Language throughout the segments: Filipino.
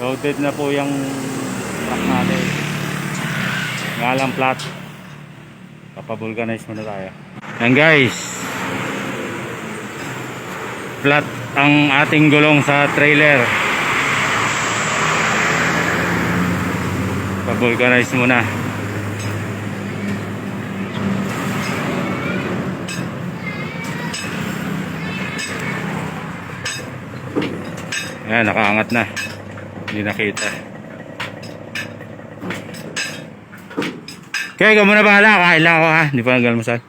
Loaded na po yung truck natin. Ngalang plat. Papavulcanize muna tayo. Yan guys. Flat ang ating gulong sa trailer. Pavulcanize muna. Ayan, nakaangat na. Hindi nakita. Kaya ikaw muna bahala. Kain lang ako ha. Hindi pa nag-almusal.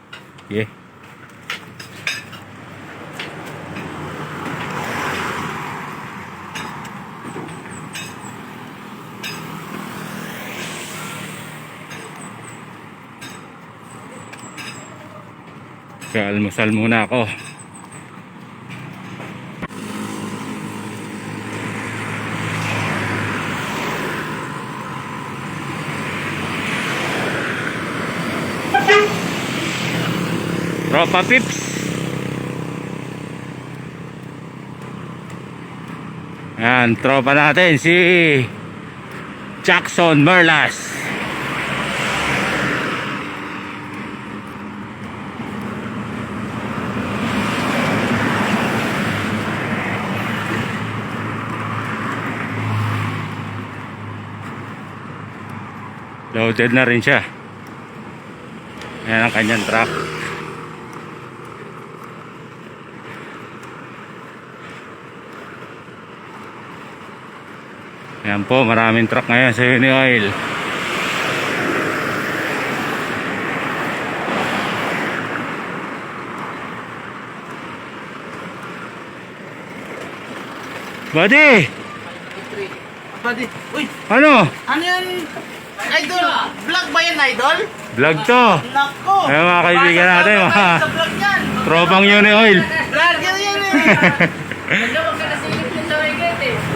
Sige. Kaya almusal muna ako. Tropa Pips. Yan, tropa natin si Jackson Merlas. Loaded na rin siya. Yan ang kanyang truck. Yan po, maraming truck ngayon sa Uni Oil. Buddy! Buddy, uy, Ano? ano yan? Idol, vlog ba yan, idol? Vlog to! Nako! Ayun, mga kaibigan natin, mga-! Tropang Uni Oil. Vlog yan yan eh!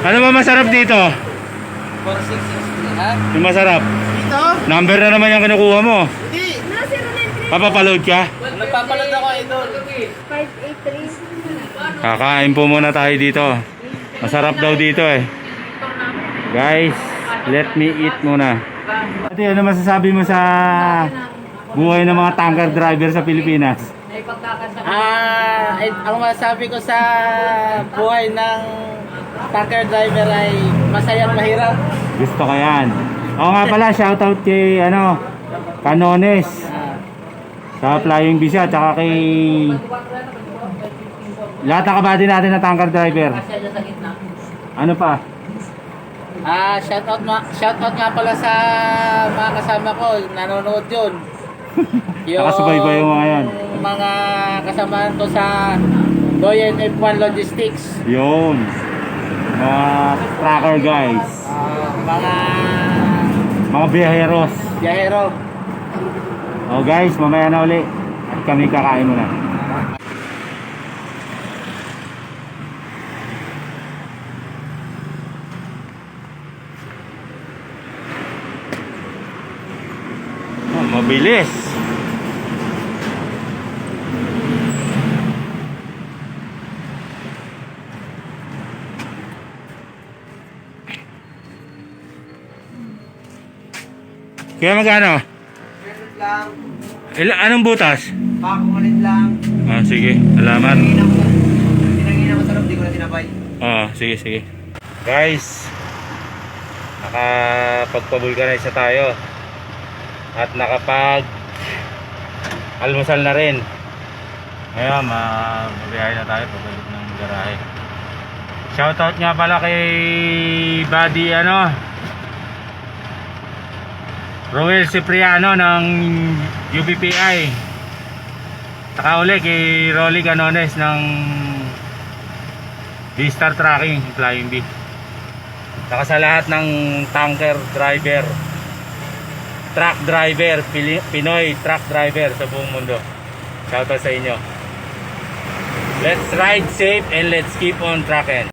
ano ba masarap dito? Yung masarap. Dito? Number na naman yung kinukuha mo. Hindi! Papapaload ka? Nagpapalad ako, idol. 583. Kakain po muna tayo dito. Masarap daw dito eh. Guys, let me eat muna. Ate, ano masasabi mo sa buhay ng mga tanker driver sa Pilipinas? Ah, eh, ang masabi ko sa buhay ng tanker driver ay masayang mahirap. Gusto ko yan. Oo nga pala, shoutout kay ano, Canones. Sa Flying Bisa, tsaka kay lahat ng kabady natin na tanker driver. Ano pa? ah shoutout ma shoutout nga pala sa mga kasama ko, nanonood yun. Nakasubaybay yung mga yan. mga kasamahan ko sa Doyen F1 Logistics. Yun. Mga tracker guys. Mga Mga biyaheros. biyahero. Oh guys, mamaya na uli. At kami kakain muna. Oh, mabilis. Kaya magkano? Meron lang, Ila, anong butas? pakumalit lang. Ah, sige. Salamat. Pinangina masarap, di ko na tinapay. Ah, sige, sige. Guys, nakapagpabulkanize na tayo. At nakapag almusal na rin. Ngayon, ma mabiyahe na tayo pabalik ng garahe. Shoutout nga pala kay Buddy ano Roel Cipriano ng UBPI. Saka uli kay Rolly Canones ng B-Star Tracking, Flying B. Saka sa lahat ng tanker driver, truck driver, Pinoy truck driver sa buong mundo. Shoutout sa inyo. Let's ride safe and let's keep on trucking.